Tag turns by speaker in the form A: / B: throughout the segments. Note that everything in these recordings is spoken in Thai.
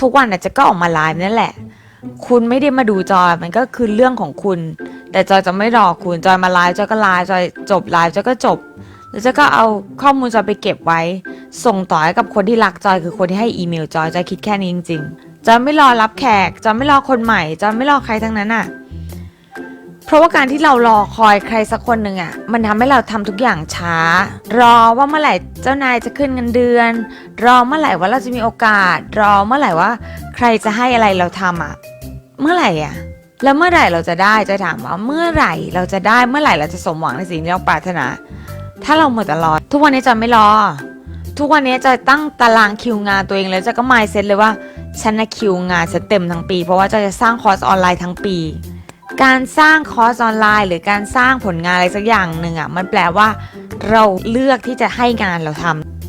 A: ทุกวันอาจจะก็ออกมาไลฟ์นั่นแหละ คุณไม่ได้มาดูจอย มันก็คือเรื่องของคุณ แต่จอยจะไม่รอคุณ จอยมาไลฟ์จอยก็ไลฟ์จอยจบไลฟ์จอยก็จบ แล้วจอยก็เอาข้อมูลจอยไปเก็บไว้ ส่งต่อให้กับคนที่รักจอยคือคนที่ให้อีเมลจอยจอยคิดแค่นี้จริงๆจอยไม่รอรับแขกจอยไม่รอคนใหม่จอยไม่รอใครทั้งนั้นอะ ราะว่าการที่เรารอคอยใครสักคนหนึ่งอะ มันทำให้เราทำทุกอย่างช้า รอว่าเมื่อไหร่เจ้านายจะขึ้นเงินเดือน รอเมื่อไหร่ว่าเราจะมีโอกาส รอเมื่อไหร่ว่า ใครจะให้อะไรเราทำอะ เมื่อไหร่อะ แล้วเมื่อไหร่เราจะได้จะถามว่าเมื่อไหร่เราจะได้เมื่อไหร่เราจะสมหวังในสิ่งที่เราปรารถนา ถ้าเราหมดแต่รอ ทุกวันนี้จะไม่รอ ทุกวันนี้จะตั้งตารางคิวงานตัวเองเลยจะก็มายเซ็ตเลยว่าฉันนะคิวงานจะเต็มทั้งปี เพราะว่าจะจะสร้างคอร์สออนไลน์ทั้งปี การสร้างคอร์สออนไลน์ หรือการสร้างผลงานอะไรสักอย่างหนึ่งอะมันแปลว่าเราเลือกที่จะให้งานเราท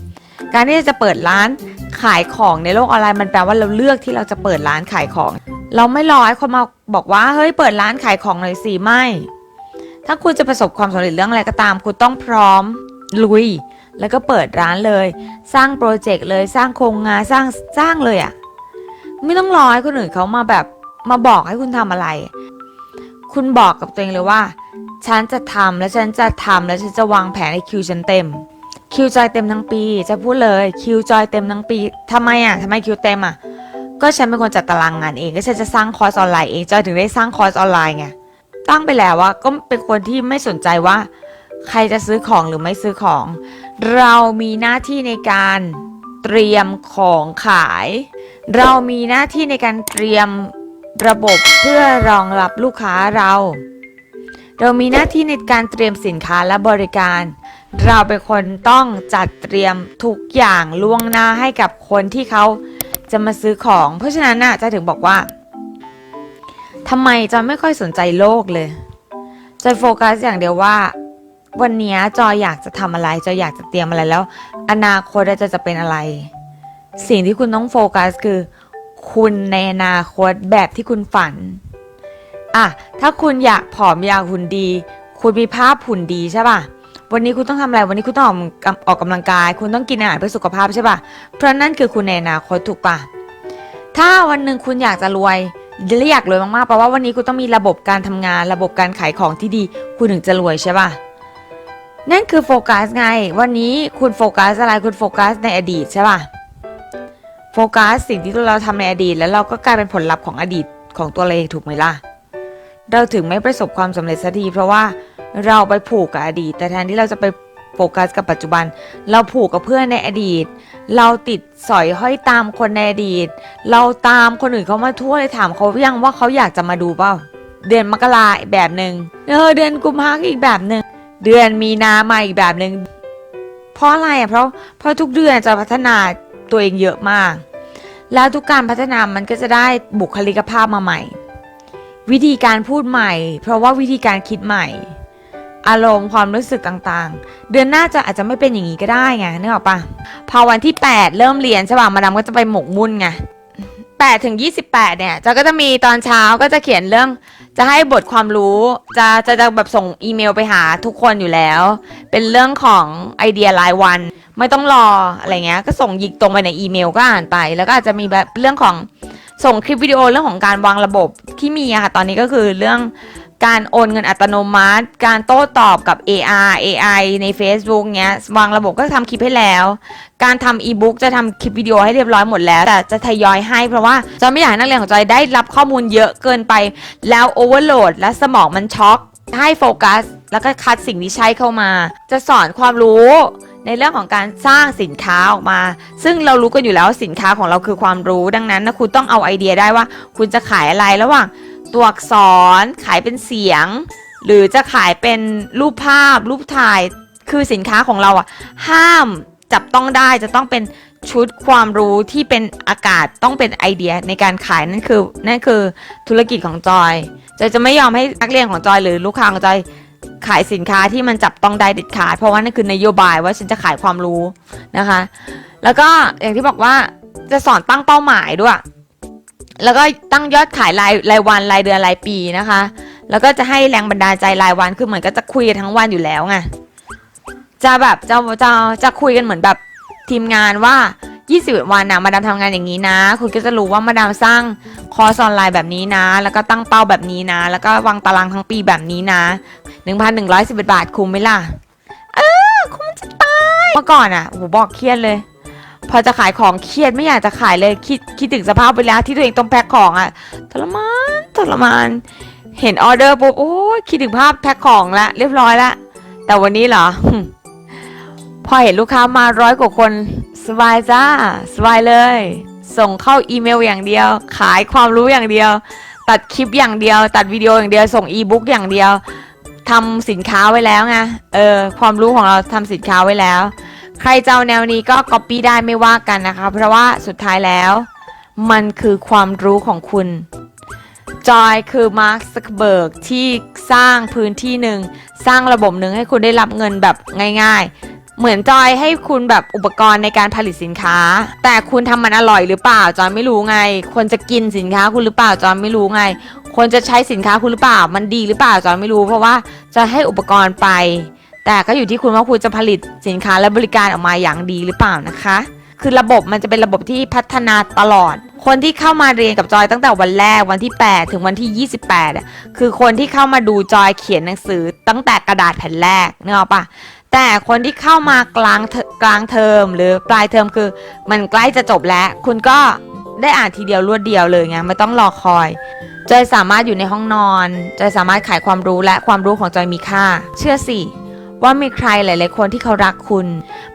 A: ำการที่จะเปิดร้านขายของในโลกออนไลน์มันแปลว่าเราเลือกที่เราจะเปิดร้านขายของ เราไม่รอให้คนมาบอกว่าเฮ้ยเปิดร้านขายของหน่อยสิไม่ถ้าคุณจะประสบความสำเร็จเรื่องอะไรก็ตาม คุณต้องพร้อมลุย แล้วก็เปิดร้านเลย สร้างโปรเจกต์เลยสร้างโครงงานสร้างสร้างเลยอะ่ะไม่ต้องรอให้คนอื่นเขามาแบบมาบอกให้คุณทำอะไร คุณบอกกับตัวเองเลยว่า ฉันจะทำและฉันจะทำและฉันจะวางแผนให้คิวฉันเต็ม คิวจอยเต็มทั้งปี จะพูดเลยคิวจอยเต็มทั้งปีทำไมอะทำไมคิวเต็มอะก็ฉันเป็นคนจัดตารางงานเอง ก็ฉันจะสร้างคอร์สออนไลน์เองจอยถึงได้สร้างคอร์สออนไลน์ไงตั้งไปแล้วว่าก็เป็นคนที่ไม่สนใจว่า ใครจะซื้อของหรือไม่ซื้อของ เรามีหน้าที่ในการเตรียมของขาย เรามีหน้าที่ในการเตรียม ระบบเพื่อรองรับลูกค้าเรา เรามีหน้าที่ในการเตรียมสินค้าและบริการ เราเป็นคนต้องจัดเตรียมทุกอย่างล่วงหน้าให้กับคนที่เขาจะมาซื้อของ เพราะฉะนั้นน่ะจะถึงบอกว่าทำไมจอยไม่ค่อยสนใจโลกเลยจอยโฟกัสอย่างเดียวว่า วันนี้จอยอยากจะทำอะไรจอยอยากจะเตรียมอะไรแล้ว อนาคตจะจะเป็นอะไร สิ่งที่คุณต้องโฟกัสคือ คุณในอนาคตแบบที่คุณฝันอะถ้าคุณอยากผอมอยากหุ่นดี คุณมีภาพหุ่นดีใช่ป่ะวันนี้คุณต้องทำอะไรวันนี้คุณต้องออกออกกำลังกาย คุณต้องกินอาหารเพื่อสุขภาพใช่ป่ะเพราะนั่นคือคุณในอนาคตถูกป่ะถ้าวันหนึ่งคุณอยากจะรวยและอยากรวยมากๆแปลว่าวันนี้คุณต้องมีระบบการทำงาน ระบบการขายของที่ดี คุณถึงจะรวยใช่ป่ะนั่นคือโฟกัสไง วันนี้คุณโฟกัสอะไรคุณโฟกัสในอดีตใช่ป่ะ โฟกัสสิ่งที่เราทำในอดีต แล้วเราก็กลายเป็นผลลัพธ์ของอดีตของตัวเราเองถูกไหมล่ะ เราถึงไม่ประสบความสำเร็จสักทีเพราะว่าเราไปผูกกับอดีต แต่แทนที่เราจะไปโฟกัสกับปัจจุบัน เราผูกกับเพื่อนในอดีต เราติดสอยห้อยตามคนในอดีต เราตามคนอื่นเขามาทั่วเลยถามเขายังว่าเขาอยากจะมาดูเปล่า เดือนมกราอีกแบบหนึ่งเออเดือนกุมภาพันธ์อีกแบบหนึ่งเดือนมีนามาอีกแบบหนึ่งเพราะอะไรอะเพราะเพราะทุกเดือนจะพัฒนา ตัวเองเยอะมาก แล้วทุกการพัฒนามันก็จะได้บุคลิกภาพมาใหม่ วิธีการพูดใหม่ เพราะว่าวิธีการคิดใหม่ อารมณ์ความรู้สึกต่างๆ เดือนหน้าจะอาจจะไม่เป็นอย่างนี้ก็ได้ไงนึกออกปะพอวันที่ 8 เริ่มเรียนใช่ป่ะมาดามก็จะไปหมกมุ่นไง 8 ถึง 28 เนี่ยจะก็จะมีตอนเช้าก็จะเขียนเรื่อง จะให้บทความรู้จะจะจะแบบส่งอีเมลไปหาทุกคนอยู่แล้ว เป็นเรื่องของไอเดียรายวัน ไม่ต้องรออะไรเงี้ยก็ส่งยิกตรงไปในอีเมลก็อ่านไป แล้วก็อาจจะมีแบบเรื่องของส่งคลิปวิดีโอเรื่องของการวางระบบที่มีอะค่ะตอนนี้ก็คือเรื่อง การโอนเงินอัตโนมัติ การโต้ตอบกับ AR AI ใน Facebook เงี้ยวางระบบก็ทำคลิปให้แล้ว การทำอีบุ๊กจะทำคลิปวิดีโอให้เรียบร้อยหมดแล้ว แต่จะทยอยให้เพราะว่าจอยไม่อยากให้นักเรียนของจอยได้รับข้อมูลเยอะเกินไป แล้วโอเวอร์โหลดและสมองมันช็อกให้โฟกัส แล้วก็คัดสิ่งที่ใช้เข้ามา จะสอนความรู้ในเรื่องของการสร้างสินค้าออกมา ซึ่งเรารู้กันอยู่แล้วสินค้าของเราคือความรู้ดังนั้นนะคุณต้องเอาไอเดียได้ว่า คุณจะขายอะไรระหว่าง ตัวอักษร ขายเป็นเสียง หรือจะขายเป็นรูปภาพ รูปถ่าย คือสินค้าของเราอะ ห้ามจับต้องได้จะต้องเป็นชุดความรู้ที่เป็นอากาศต้องเป็นไอเดียในการขายนั่นคือนั่นคือธุรกิจของจอยจอยจะไม่ยอมให้นักเรียนของจอยหรือลูกค้าของจอยขายสินค้าที่มันจับต้องได้เด็ดขาด เพราะว่านั่นคือนโยบายว่าฉันจะขายความรู้นะคะ แล้วก็อย่างที่บอกว่าจะสอนตั้งเป้าหมายด้วย แล้วก็ตั้งยอดขายรายรายวันรายเดือนรายปีนะคะ แล้วก็จะให้แรงบันดาลใจรายวันคือเหมือนก็จะคุยกันทั้งวันอยู่แล้วไงจะแบบจะจะจะคุยกันเหมือนแบบทีมงานว่า 20 วันนะมาดามทำงานอย่างนี้นะ คุณก็จะรู้ว่ามาดามสร้างคอร์สออนไลน์แบบนี้นะ แล้วก็ตั้งเป้าแบบนี้นะ แล้วก็วางตารางทั้งปีแบบนี้นะ 1,111 บาทคุ้มไหมล่ะ เออคุ้มจะตาย เมื่อก่อนอะโหบอกเครียดเลย พอจะขายของเครียดไม่อยากจะขายเลยคิดคิดถึงสภาพเวลาที่ตัวเองต้องแพ็คของอะทรมานทรมาน เห็นออเดอร์ปุ๊บโอ้คิดถึงภาพแพ็คของละเรียบร้อยละแต่วันนี้เหรอพอเห็นลูกค้ามาร้อยกว่าคนสบายจ้าสบายเลย ส่งเข้าอีเมลอย่างเดียว ขายความรู้อย่างเดียว ตัดคลิปอย่างเดียว ตัดวิดีโออย่างเดียวส่งอีบุ๊กอย่างเดียวทำสินค้าไว้แล้วไงเออความรู้ของเราทำสินค้าไว้แล้ว ใครจะเอาแนวนี้ก็ก๊อปปี้ได้ไม่ว่ากันนะคะ เพราะว่าสุดท้ายแล้ว มันคือความรู้ของคุณจอยคือมาร์คซักเบิร์กที่สร้างพื้นที่หนึ่งสร้างระบบหนึ่งให้คุณได้รับเงินแบบง่าย ๆ เหมือนจอยให้คุณแบบอุปกรณ์ในการผลิตสินค้า แต่คุณทำมันอร่อยหรือเปล่าจอยไม่รู้ไง คนจะกินสินค้าคุณหรือเปล่าจอยไม่รู้ไง คนจะใช้สินค้าคุณหรือเปล่ามันดีหรือเปล่าจอยไม่รู้ เพราะว่าจะให้อุปกรณ์ไป แต่ก็อยู่ที่คุณว่าคุณจะผลิตสินค้าและบริการออกมาอย่างดีหรือเปล่านะคะ คือระบบมันจะเป็นระบบที่พัฒนาตลอด คนที่เข้ามาเรียนกับจอยตั้งแต่วันแรกวันที่ 8 ถึงวันที่ 28 คือคนที่เข้ามาดูจอยเขียนหนังสือตั้งแต่กระดาษแผ่นแรกเนออกปะแต่คนที่เข้ามากลางกลางเทอมหรือปลายเทอมคือ มันใกล้จะจบแล้ว คุณก็ได้อ่านทีเดียวรวดเดียวเลยไงไม่ต้องรอคอยจอยสามารถอยู่ในห้องนอนจอยสามารถขายความรู้และความรู้ของจอยมีค่า เชื่อสิ ว่ามีใครหลาย ๆ คนที่เขารักคุณ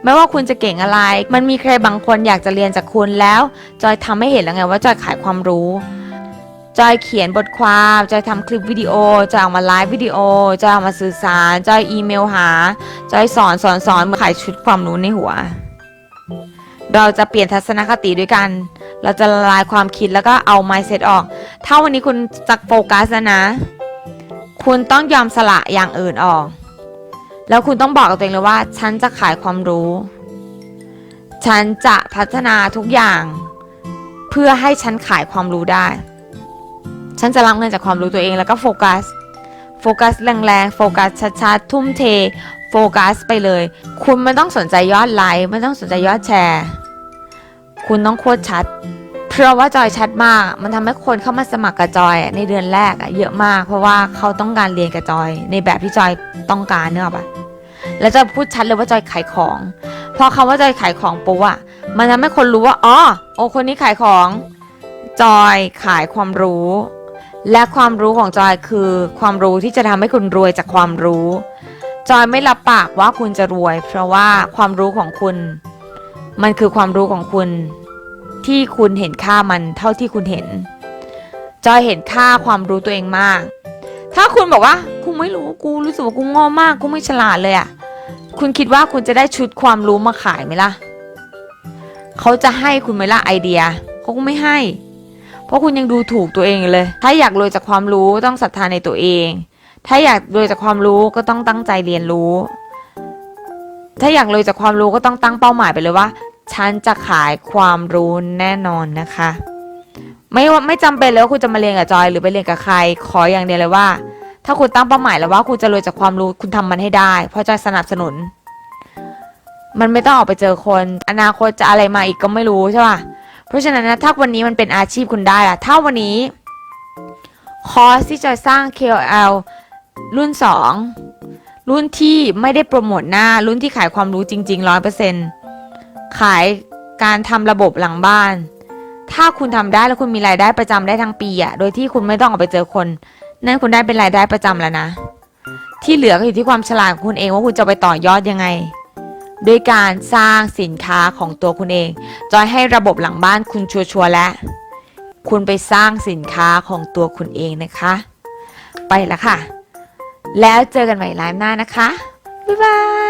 A: ไม่ว่าคุณจะเก่งอะไร มันมีใครบางคนอยากจะเรียนจากคุณแล้ว จอยทำให้เห็นแล้วไงว่าจอยขายความรู้จอยเขียนบทความ จอยทำคลิปวิดีโอ จอยเอามาไลฟ์วิดีโอ จอยเอามาสื่อสาร จอยอีเมลหา จอยสอนสอนสอนเมือขายชุดความรู้ในหัว เราจะเปลี่ยนทัศนคติด้วยกัน เราจะละลายความคิดแล้วก็เอา mindset ออก ถ้าวันนี้คุณจะโฟกัสนะ คุณต้องยอมสละอย่างอื่นออก แล้วคุณต้องบอกกับตัวเองเลยว่า ฉันจะขายความรู้ ฉันจะพัฒนาทุกอย่าง เพื่อให้ฉันขายความรู้ได้ ฉันจะรับเงินจากความรู้ตัวเองแล้วก็โฟกัส โฟกัสแรงๆ โฟกัสชัดๆ ทุ่มเท โฟกัสไปเลย คุณไม่ต้องสนใจยอดไลค์ ไม่ต้องสนใจยอดแชร์ คุณต้องโคตรชัด เพราะว่าจอยชัดมาก มันทำให้คนเข้ามาสมัครกับจอยในเดือนแรกอะเยอะมาก เพราะว่าเขาต้องการเรียนกับจอย ในแบบที่จอยต้องการเนอะปะ แล้วจะพูดชัดเลยว่าจอยขายของ พอคำว่าจอยขายของปุ๊บอะมันทำให้คนรู้ว่าอ๋อโอคนนี้ขายของ จอยขายความรู้ และความรู้ของจอยคือความรู้ที่จะทำให้คุณรวยจากความรู้ จอยไม่รับปากว่าคุณจะรวย เพราะว่าความรู้ของคุณ มันคือความรู้ของคุณ ที่คุณเห็นค่ามันเท่าที่คุณเห็น จอยเห็นค่าความรู้ตัวเองมาก ถ้าคุณบอกว่ากูไม่รู้กูรู้สึกว่ากูโง่มากกูไม่ฉลาดเลยอะ คุณคิดว่าคุณจะได้ชุดความรู้มาขายไหมล่ะ เขาจะให้คุณไหมล่ะไอเดีย เขาก็ไม่ให้ เพราะคุณยังดูถูกตัวเองเลย ถ้าอยากรวยจากความรู้ต้องศรัทธาในตัวเอง ถ้าอยากรวยจากความรู้ก็ต้องตั้งใจเรียนรู้ ถ้าอยากรวยจากความรู้ก็ต้องตั้งเป้าหมายไปเลยว่า ฉันจะขายความรู้แน่นอนนะคะ ไม่ว่าไม่จำเป็นเลยว่าคุณจะมาเรียนกับจอยหรือไปเรียนกับใคร ขออย่างเดียวเลยว่าถ้าคุณตั้งเป้าหมายแล้วว่าคุณจะรวยจากความรู้คุณทำมันให้ได้ เพราะจอยสนับสนุน มันไม่ต้องออกไปเจอคน อนาคตจะอะไรมาอีกก็ไม่รู้ใช่ป่ะ เพราะฉะนั้นนะถ้าวันนี้มันเป็นอาชีพคุณได้ล่ะ ถ้าวันนี้ คอร์สที่จอยสร้าง KOL รุ่น 2 รุ่นที่ไม่ได้โปรโมทหน้า รุ่นที่ขายความรู้จริง ๆ 100%ขายการทำระบบหลังบ้าน ถ้าคุณทำได้แล้วคุณมีรายได้ประจำได้ทั้งปีอะโดยที่คุณไม่ต้องออกไปเจอคน นั่นคุณได้เป็นรายได้ประจำแล้วนะ ที่เหลือก็อยู่ที่ความฉลาดของคุณเองว่าคุณจะไปต่อยอดยังไง ด้วยการสร้างสินค้าของตัวคุณเอง จอยให้ระบบหลังบ้านคุณชัวร์ๆแล้ว คุณไปสร้างสินค้าของตัวคุณเองนะคะ ไปละค่ะ แล้วเจอกันใหม่ไลฟ์หน้านะคะ บ๊ายบาย